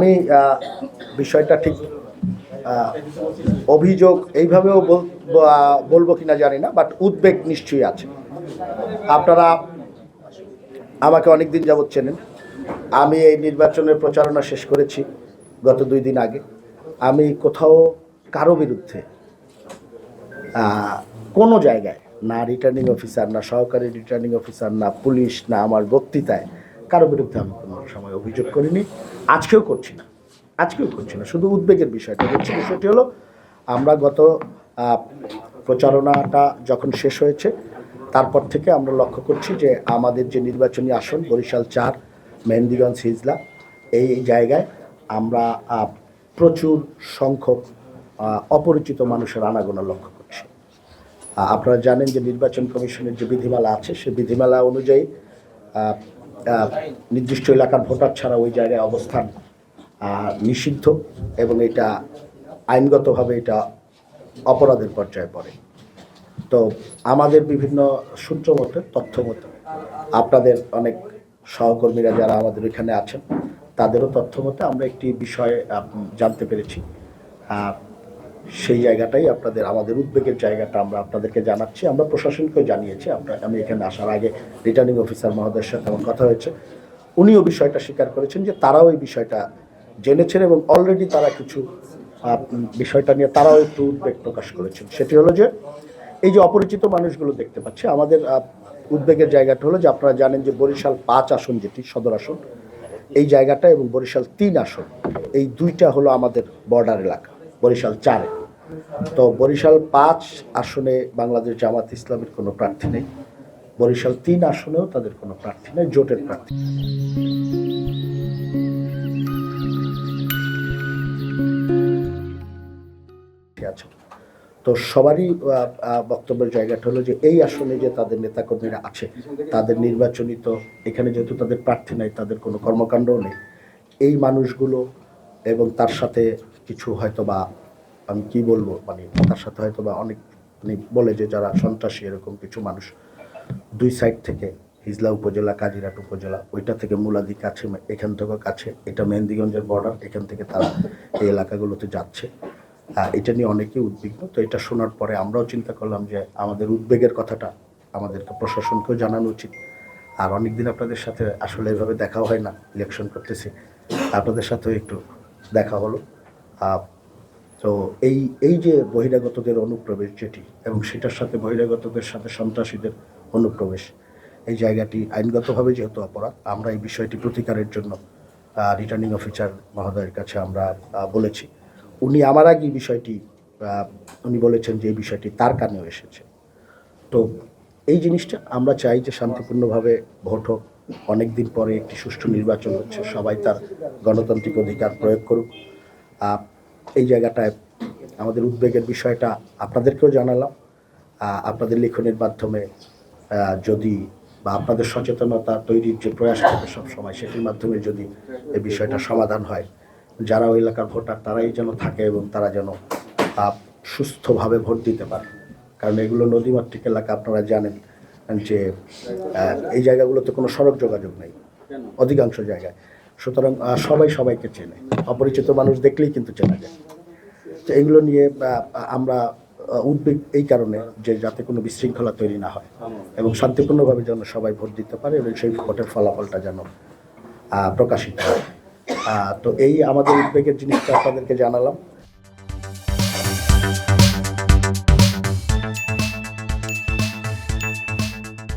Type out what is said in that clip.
আমি বিষয়টা ঠিক অভিযোগ এইভাবেও বলব কিনা জানি না বাট উদ্বেগ নিশ্চয়ই আছে। আপনারা আমাকে অনেক দিন যাবৎ চেনেন। আমি এই নির্বাচনের প্রচারণা শেষ করেছি গত দুই দিন আগে। আমি কোথাও কারও বিরুদ্ধে কোনো জায়গায়, না রিটার্নিং অফিসার না সহকারী রিটার্নিং অফিসার না পুলিশ, না আমার বক্তৃতায় কারও বিরুদ্ধে আমি কোনো সময় অভিযোগ করিনি। আজকেও করছি না। আজকেও করছি না। শুধু উদ্বেগের বিষয়টা হচ্ছে, বিষয়টি হলো আমরা গত প্রচারণাটা যখন শেষ হয়েছে, তারপর থেকে আমরা লক্ষ্য করছি যে আমাদের যে নির্বাচনী আসন, বরিশাল চার, মেহেন্দিগঞ্জ, হিজলা, এই জায়গায় আমরা প্রচুর সংখ্যক অপরিচিত মানুষের আনাগোনা লক্ষ্য করছি। আপনারা জানেন যে নির্বাচন কমিশনের যে বিধিমালা আছে, সে বিধিমালা অনুযায়ী নির্দিষ্ট এলাকার ভোটার ছাড়া ওই জায়গায় অবস্থান নিষিদ্ধ এবং এটা আইনগতভাবে এটা অপরাধের পর্যায়ে পড়ে। তো আমাদের বিভিন্ন সূত্র মতে, তথ্য মতে, আপনাদের অনেক সহকর্মীরা যারা আমাদের এখানে আছেন, তাদেরও তথ্য মতে আমরা একটি বিষয়ে জানতে পেরেছি। সেই জায়গাটাই আপনাদের, আমাদের উদ্বেগের জায়গাটা আমরা আপনাদেরকে জানাচ্ছি, আমরা প্রশাসনকেও জানিয়েছি আপনার আমি এখানে আসার আগে রিটার্নিং অফিসার মহোদয়ের সাথে আমার কথা হয়েছে। উনিও বিষয়টা স্বীকার করেছেন যে তারাও এই বিষয়টা জেনেছেন এবং অলরেডি তারা কিছু বিষয়টা নিয়ে তারাও একটু উদ্বেগ প্রকাশ করেছেন। সেটি হলো যে, এই যে অপরিচিত মানুষগুলো দেখতে পাচ্ছে, আমাদের উদ্বেগের জায়গাটা হলো যে আপনারা জানেন যে বরিশাল পাঁচ আসন যেটি, সদর আসন, এই জায়গাটা এবং বরিশাল তিন আসন, এই দুইটা হলো আমাদের বর্ডার এলাকা, বরিশাল চারে। তো বরিশাল পাঁচ আসনে বাংলাদেশ জামাত ইসলামের কোনো প্রার্থী নেই। বরিশাল তিন আসনেও তাদের কোনো প্রার্থী নেই, জোটের প্রার্থী। আছে তো সবারই বক্তব্যের জায়গাটা হলো যে এই আসনে যে তাদের নেতাকর্মীরা আছে, তাদের নির্বাচনী তো এখানে যেহেতু তাদের প্রার্থী নাই, তাদের কোনো কর্মকাণ্ডও নেই। এই মানুষগুলো এবং তার সাথে কিছু হয়তো বা আমি কি বলব? মানে তার সাথে হয়তো বা অনেক মানে বলে যে যারা সন্ত্রাসী এরকম কিছু মানুষ, দুই সাইড থেকে, হিজলা উপজেলা কাজিরাট উপজেলা, ওইটা থেকে মুলাদি কাছে, এখান থেকে কাছে, এটা মেহেন্দিগঞ্জের বর্ডার এখান থেকে তারা এই এলাকাগুলোতে যাচ্ছে। এটা নিয়ে অনেকেই উদ্বিগ্ন। তো এটা শোনার পরে আমরাও চিন্তা করলাম যে আমাদের উদ্বেগের কথাটা আমাদেরকে প্রশাসনকেও জানানো উচিত। আর অনেকদিন আপনাদের সাথে আসলে এভাবে দেখাও হয় না ইলেকশন করতেছি। আপনাদের সাথেও একটু দেখা হলো। তো এই এই যে বহিরাগতদের অনুপ্রবেশ যেটি এবং সেটার সাথে বহিরাগতদের সাথে সন্ত্রাসীদের অনুপ্রবেশ, এই জায়গাটি আইনগতভাবে যেহেতু অপরাধ, আমরা এই বিষয়টি প্রতিকারের জন্য রিটার্নিং অফিসার মহোদয়ের কাছে আমরা বলেছি। উনি আমার আগে বিষয়টি উনি বলেছেন যে এই বিষয়টি তার কানেও এসেছে। তো এই জিনিসটা আমরা চাই যে শান্তিপূর্ণভাবে ভোট হোক অনেক দিন পরে একটি সুষ্ঠু নির্বাচন হচ্ছে, সবাই তার গণতান্ত্রিক অধিকার প্রয়োগ করুক। এই জায়গাটায় আমাদের উদ্বেগের বিষয়টা আপনাদেরকেও জানালাম। আপনাদের লেখনের মাধ্যমে যদি বা আপনাদের সচেতনতা তৈরির যে প্রয়াস থাকে সবসময় সেটির মাধ্যমে যদি এই বিষয়টা সমাধান হয়, যারা ওই এলাকার ভোটার তারাই যেন থাকে এবং তারা যেন সুস্থভাবে ভোট দিতে পারে। কারণ এগুলো নদীমাতৃক এলাকা আপনারা জানেন যে এই জায়গাগুলোতে কোনো সড়ক যোগাযোগ নেই। অধিকাংশ জায়গায়। সুতরাং সবাই সবাইকে চেনে। অপরিচিত মানুষ দেখলেই কিন্তু চেনা যায়। তো এগুলো নিয়ে আমরা উদ্বেগ এই কারণে যে যাতে কোনো বিশৃঙ্খলা তৈরি না হয় এবং শান্তিপূর্ণভাবে যেন সবাই ভোট দিতে পারে এবং সেই ভোটের ফলাফলটা যেন প্রকাশিত হয়। তো এই আমাদের উদ্বেগের জিনিসটা আপনাদেরকে জানালাম।